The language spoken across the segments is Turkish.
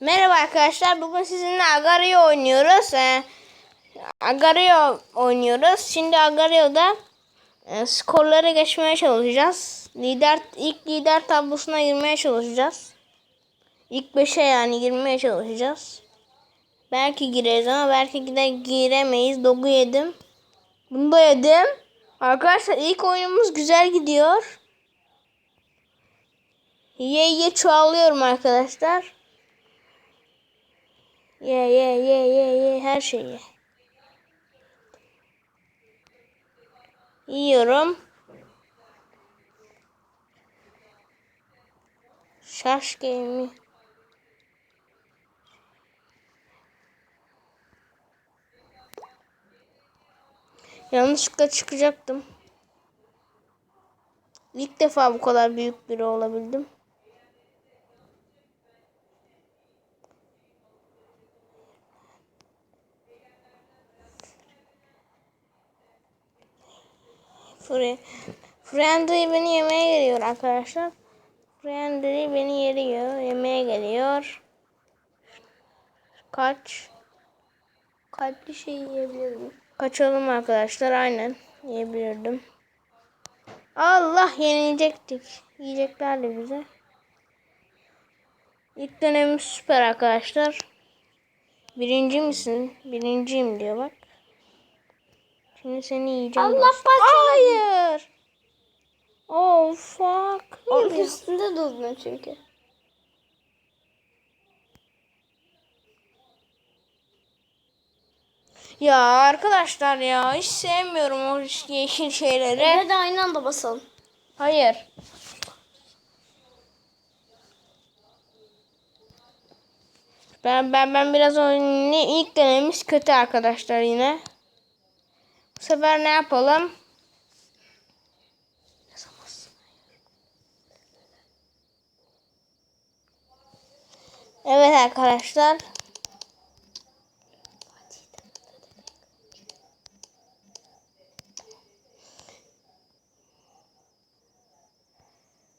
Merhaba arkadaşlar. Bugün sizinle Agario oynuyoruz. Ee, Agario oynuyoruz. Şimdi Agario'da e, skorları geçmeye çalışacağız. Lider ilk lider tablosuna girmeye çalışacağız. İlk 5'e yani girmeye çalışacağız. Belki gireriz ama belki de giremeyiz. Dogu yedim. Bunu da yedim. Arkadaşlar ilk oyunumuz güzel gidiyor. Ye ye çoğalıyorum arkadaşlar. Ye ye ye ye ye her şeyi. Yiyorum. Şaş game'i. Yanlışlıkla çıkacaktım. İlk defa bu kadar büyük biri olabildim. Free. Friendly beni yemeye geliyor arkadaşlar. Friendly beni yeriyor. Yemeye geliyor. Kaç. Kalpli şey yiyebilirim. Kaçalım arkadaşlar. Aynen. Yiyebilirdim. Allah yenilecektik. Yiyeceklerdi bize. İlk dönemimiz süper arkadaşlar. Birinci misin? Birinciyim diyor bak. Şimdi seni yiyeceğim. Allah parçaladı. Hayır. Oh fuck. Onun üstünde durdun çünkü. Ya arkadaşlar ya hiç sevmiyorum o yeşil şeyleri. Hadi aynı anda basalım. Hayır. Ben ben ben biraz oyunu ilk dönemimiz kötü arkadaşlar yine. Bu sefer ne yapalım? Evet arkadaşlar.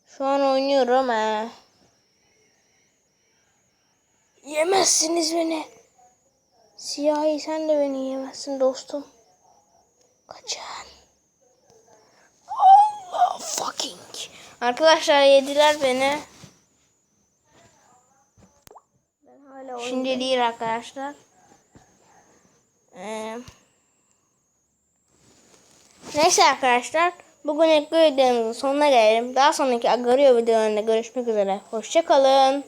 Şu an oynuyorum ha. Yemezsiniz beni. Siyahi sen de beni yemezsin dostum. Kaçın. Allah fucking. Arkadaşlar yediler beni. Ben hala Şimdi değil arkadaşlar. Ee, neyse arkadaşlar. Bugün ilk videomuzun sonuna gelelim. Daha sonraki Agario videolarında görüşmek üzere. Hoşçakalın.